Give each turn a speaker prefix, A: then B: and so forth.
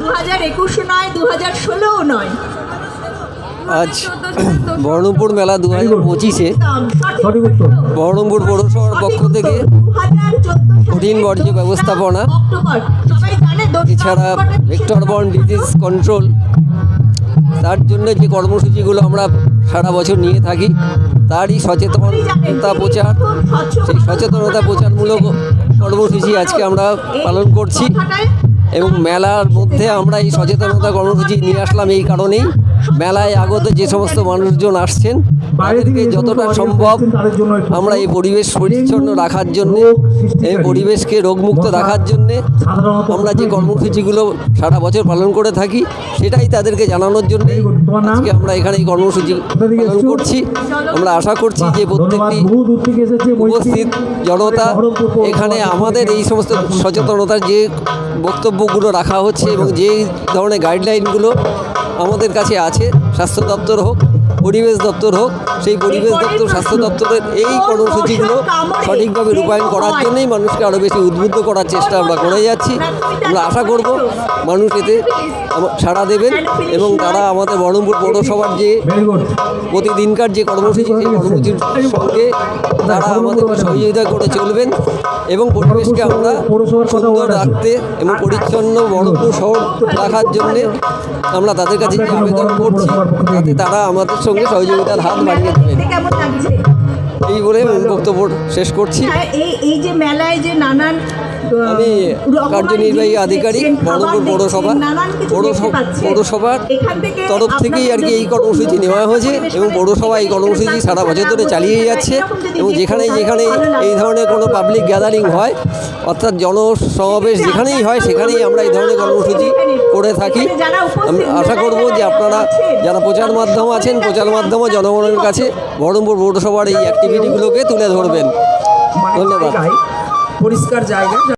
A: দু হাজার একুশও নয় দু হাজার ষোলোও নয়
B: আজ বহরমপুর মেলা দু হাজার পঁচিশে। বহরমপুর পৌরসভার পক্ষ থেকে কঠিন বর্জ্য ব্যবস্থাপনা, এছাড়া ভেক্টর বন ডিজিজ কন্ট্রোল তার জন্য যে কর্মসূচিগুলো আমরা সারা বছর নিয়ে থাকি তারই সচেতনতা প্রচার সেই সচেতনতা প্রচারমূলক কর্মসূচি আজকে আমরা পালন করছি এবং মেলার মধ্যে আমরা এই সচেতনতা কর্মসূচি নিয়ে আসলাম এই কারণেই। মেলায় আগত যে সমস্ত মানুষজন আসছেন তাদেরকে যতটা সম্ভব আমরা এই পরিবেশ পরিচ্ছন্ন রাখার জন্যে এই পরিবেশকে রোগমুক্ত রাখার জন্যে আমরা যে কর্মসূচিগুলো সারা বছর পালন করে থাকি সেটাই তাদেরকে জানানোর জন্য আজকে আমরা এখানে এই কর্মসূচি পালন করছি। আমরা আশা করছি যে প্রত্যেকটি উপস্থিত জনতা এখানে আমাদের এই সমস্ত সচেতনতার যে বক্তব্যগুলো রাখা হচ্ছে এবং যে ধরনের গাইডলাইনগুলো আমাদের কাছে আছে স্বাস্থ্য দপ্তর হোক পরিবেশ দপ্তর হোক সেই পরিবেশ দপ্তর স্বাস্থ্য দপ্তরের এই কর্মসূচিগুলো সঠিকভাবে রূপায়ণ করার জন্যই মানুষকে আরও বেশি উদ্বুদ্ধ করার চেষ্টা আমরা করে যাচ্ছি। আমরা আশা করব মানুষ এতে সাড়া দেবেন এবং তারা আমাদের বহরমপুর পৌরসভার যে প্রতিদিনকার যে কর্মসূচি সেই কর্মসূচির সঙ্গে তারা আমাদেরকে সহযোগিতা করে চলবেন এবং পরিবেশকে আমরা সুন্দর রাখতে এবং পরিচ্ছন্ন বড়পুর শহর রাখার জন্যে আমরা তাদের কাছে আবেদন করছি। যাতে তারা আমাদের সঙ্গে সহযোগিতার হাত বাড়িয়ে দেবেন
A: কেমন লাগছে
B: এই বলে আমি বক্তব্য শেষ করছি।
A: হ্যাঁ, এই এই যে মেলায় যে নানান
B: আমি কার্যনির্বাহী আধিকারিক বহরমপুর পৌরসভা পৌরসভার তরফ থেকেই আর কি এই কর্মসূচি নেওয়া হয়েছে এবং পৌরসভা এই কর্মসূচি সারা বছর ধরে চালিয়ে যাচ্ছে এবং যেখানে যেখানে এই ধরনের কোনো পাবলিক গ্যাদারিং হয় অর্থাৎ জনসমাবেশ যেখানেই হয় সেখানেই আমরা এই ধরনের কর্মসূচি করে থাকি। আমি আশা করব যে আপনারা যারা প্রচার মাধ্যম আছেন প্রচার মাধ্যমে জনগণের কাছে বহরমপুর পৌরসভার এই অ্যাক্টিভিটিগুলোকে তুলে ধরবেন ধন্যবাদ।
C: পরিষ্কার জায়গা